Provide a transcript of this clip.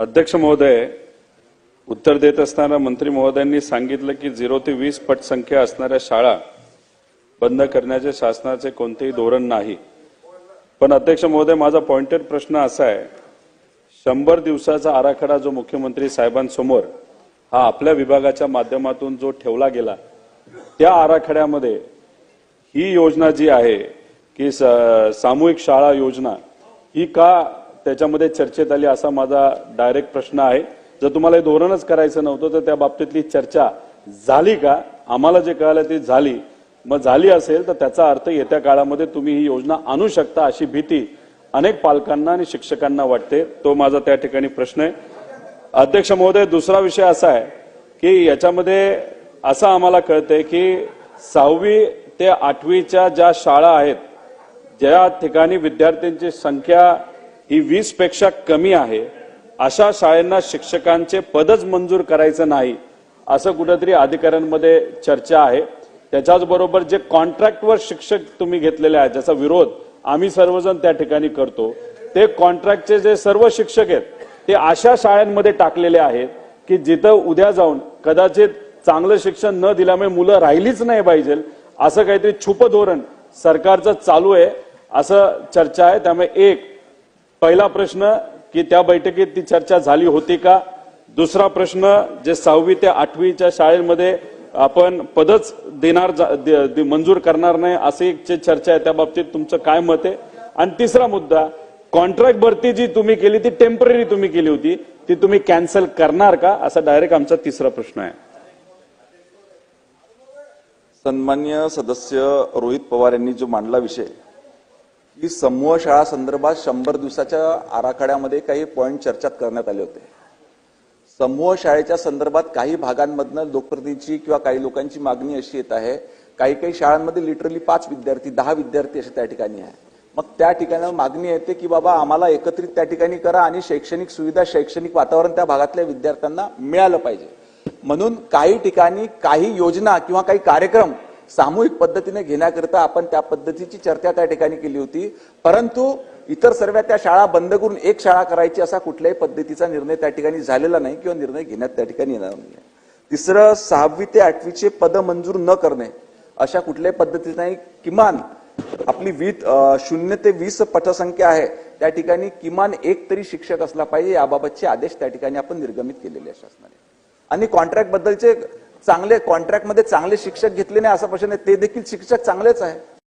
अध्यक्ष महोदय उत्तर देत असताना मंत्री महोदयांनी सांगितलं की झिरो ते वीस पटसंख्या असणाऱ्या शाळा बंद करण्याचे शासनाचे कोणतेही धोरण नाही. पण अध्यक्ष महोदय माझा पॉइंटेड प्रश्न असा आहे. शंभर दिवसाचा आराखडा जो मुख्यमंत्री साहेबांसमोर हा आपल्या विभागाच्या माध्यमातून जो ठेवला गेला त्या आराखड्यामध्ये ही योजना जी आहे की स- सामूहिक शाळा योजना ही का त्याच्यामध्ये चर्चेत आली असा माझा डायरेक्ट प्रश्न आहे. जर तुम्हाला हे धोरणच करायचं नव्हतं तर त्या बाबतीतली चर्चा झाली का? आम्हाला जे कळालं ती झाली. मग झाली असेल तर त्याचा अर्थ येत्या काळामध्ये तुम्ही ही योजना आणू शकता अशी भीती अनेक पालकांना आणि शिक्षकांना वाटते. तो माझा त्या ठिकाणी प्रश्न आहे. अध्यक्ष महोदय दुसरा विषय असा आहे की याच्यामध्ये असं आम्हाला कळतंय की सहावी ते आठवीच्या ज्या शाळा आहेत ज्या ठिकाणी विद्यार्थ्यांची संख्या ही वीसपेक्षा कमी आहे. अशा शाळांना शिक्षकांचे पदच मंजूर करायचं नाही असं कुठेतरी अधिकाऱ्यांमध्ये चर्चा आहे. त्याच्याच बरोबर जे कॉन्ट्रॅक्टवर शिक्षक तुम्ही घेतलेले आहेत ज्याचा विरोध आम्ही सर्वजण त्या ठिकाणी करतो ते कॉन्ट्रॅक्टचे जे सर्व शिक्षक आहेत ते अशा शाळांमध्ये टाकलेले आहेत की जिथं उद्या जाऊन कदाचित चांगलं शिक्षण न दिल्यामुळे मुलं राहिलीच नाही पाहिजे असं काहीतरी छुप धोरण सरकारचं चालू आहे असं चर्चा आहे. त्यामुळे एक पहिला प्रश्न की त्या बैठकीत ती चर्चा झाली होती का? दुसरा प्रश्न जे सहावी ते आठवीच्या शाळेमध्ये आपण पदच देणार दे- मंजूर करणार नाही असे एक जे चर्चा आहे त्या बाबतीत तुमचं काय मत आहे? आणि तिसरा मुद्दा कॉन्ट्रॅक्ट भरती जी तुम्ही केली ती टेंपररी तुम्ही केली होती ती तुम्ही कॅन्सल करणार का? असा डायरेक्ट आमचा तिसरा प्रश्न आहे. सन्मान्य सदस्य रोहित पवार यांनी जो मांडला विषय की समूह शाळा संदर्भात शंभर दिवसाच्या आराखड्यामध्ये काही पॉईंट चर्चा करण्यात आले होते. समूह शाळेच्या संदर्भात काही भागांमधनं लोकप्रतिनिधीची किंवा काही लोकांची मागणी अशी येत आहे काही काही शाळांमध्ये लिटरली पाच विद्यार्थी दहा विद्यार्थी असे त्या ठिकाणी आहे. मग त्या ठिकाणी मागणी येते की बाबा आम्हाला एकत्रित त्या ठिकाणी करा आणि शैक्षणिक सुविधा शैक्षणिक वातावरण त्या भागातल्या विद्यार्थ्यांना मिळालं पाहिजे. म्हणून काही ठिकाणी काही योजना किंवा काही कार्यक्रम सामूहिक पद्धतीने घेण्याकरिता आपण त्या पद्धतीची चर्चा त्या ठिकाणी केली होती. परंतु इतर सर्व त्या शाळा बंद करून एक शाळा करायची असा कुठल्याही पद्धतीचा निर्णय त्या ठिकाणी झालेला नाही किंवा निर्णय घेण्यात त्या ठिकाणी येणार नाही. तिसरं सहावी ते आठवीचे पद मंजूर न करणे अशा कुठल्याही पद्धतीचा नाही. किमान आपली वीस शून्य ते वीस पटसंख्या आहे. त्या ठिकाणी किमान एक तरी शिक्षक असला पाहिजे. याबाबतचे आदेश त्या ठिकाणी आपण निर्गमित केलेले शासनाने. आणि कॉन्ट्रॅक्ट बद्दलचे चांगले कॉन्ट्रॅक्टमध्ये चांगले शिक्षक घेतले नाही असा प्रश्न नाही ते देखील शिक्षक चांगलेच आहे.